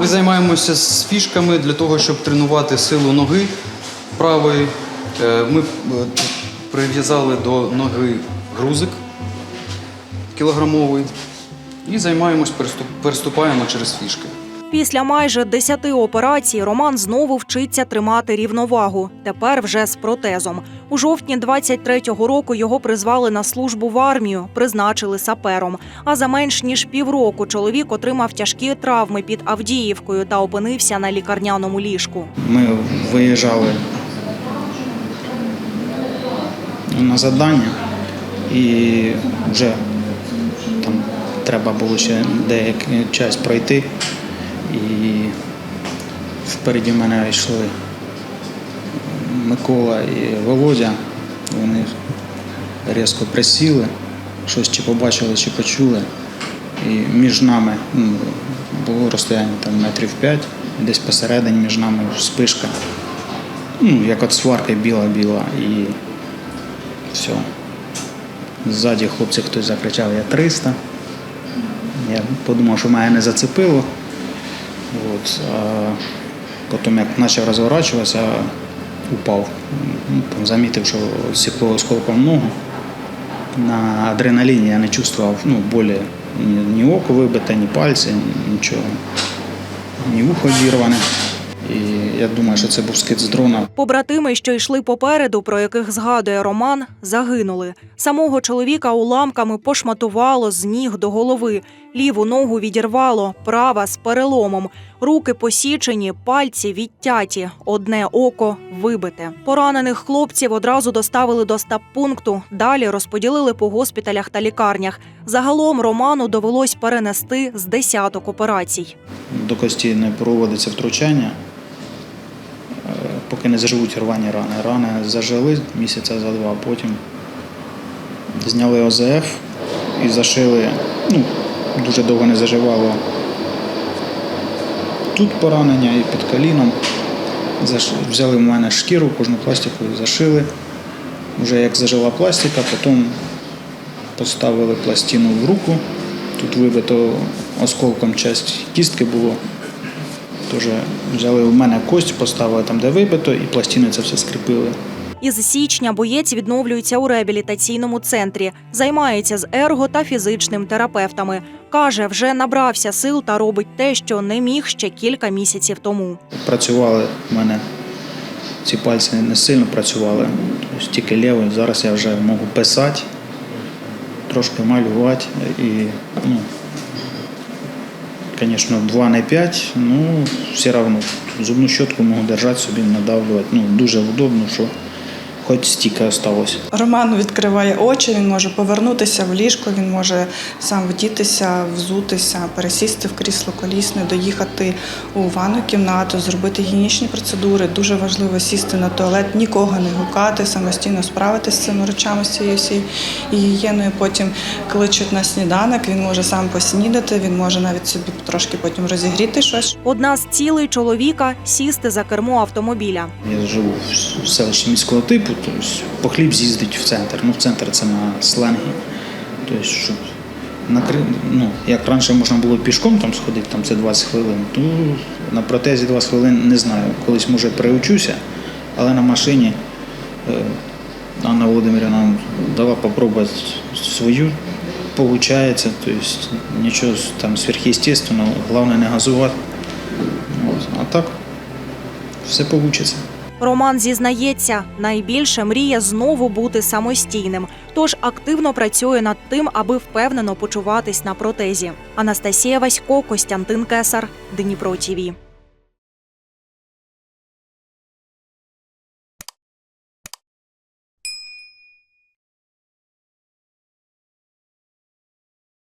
Ми займаємося з фішками для того, щоб тренувати силу ноги правої. Е, Ми е, прив'язали до ноги грузик кілограмовий і займаємось, переступаємо через фішки. Після майже 10 операцій Роман знову вчиться тримати рівновагу. Тепер вже з протезом. У жовтні 23-го року його призвали на службу в армію, призначили сапером. А за менш ніж півроку чоловік отримав тяжкі травми під Авдіївкою та опинився на лікарняному ліжку. Ми виїжджали на завдання і вже там треба було ще деякий час пройти. І впереді мене йшли Микола і Володя. Вони різко присіли, щось чи побачили, чи почули. І між нами ну, було розстояння там метрів п'ять, десь посередині між нами спишка. Ну, як от сварка біла-біла і все. Ззаді хлопці хтось закричав Я 300. Я подумав, що мене не зацепило. От, а потім як почав розворачуватися, упав. Там замітив, що сікло осколком ногу. На адреналіні я не чувствував ну, болі ні, ні око вибите, ні пальці, нічого. Ні вухо зірване. І я думаю, що це був скид з дрона. Побратими, що йшли попереду, про яких згадує Роман, загинули. Самого чоловіка уламками пошматувало з ніг до голови. Ліву ногу відірвало, права з переломом. Руки посічені, пальці відтяті, одне око вибите. Поранених хлопців одразу доставили до стаб-пункту. Далі розподілили по госпіталях та лікарнях. Загалом Роману довелось перенести з десяток операцій. До кості не проводиться втручання, поки не заживуть рвані рани. Рани зажили місяця за два, потім зняли ОЗФ і зашили. Ну, дуже довго не заживало. Тут поранення і під коліном. Взяли в мене шкіру, кожну пластику зашили. Вже як зажила пластика, потім поставили пластину в руку. Тут вибито осколком часть кістки було. Тож взяли в мене кость, поставили там, де вибито, і пластини це все скріпили. Із січня боєць відновлюється у реабілітаційному центрі, займається з ерго та фізичним терапевтами. Каже, вже набрався сил та робить те, що не міг ще кілька місяців тому. Працювали в мене ці пальці не сильно працювали, тільки лівий. Зараз я вже можу писати, трошки малювати і, ну, звісно, 2 не 5, ну, все равно зубну щотку можу держати собі, надавлювати. Ну, дуже удобно, що хоч стільки залишилось. Роман відкриває очі, він може повернутися в ліжко, він може сам вдітися, взутися, пересісти в крісло колісне, доїхати у ванну кімнату, зробити гігієнічні процедури. Дуже важливо сісти на туалет, нікого не гукати, самостійно справитися з цими речами, з цією всією гігієною. Потім кличуть на сніданок, він може сам поснідати, він може навіть собі трошки потім розігріти щось. Одна з цілей чоловіка сісти за кермо автомобіля. Я живу в селищі міського типу, тобто по хліб з'їздить в центр. Ну, в центр це на сленгі. Тобто, щоб накри... ну, як раніше можна було пішком там сходити, там це 20 хвилин, то на протезі 20 хвилин не знаю. Колись може приучуся, але на машині е, Анна Володимирівна дала попробувати свою. Получається, тобто нічого там сверхъестественного, головне не газувати. А так все вийде. Роман зізнається, найбільше мріє знову бути самостійним, тож активно працює над тим, аби впевнено почуватись на протезі. Анастасія Васько, Костянтин Кесар, Дніпро ТІВІ.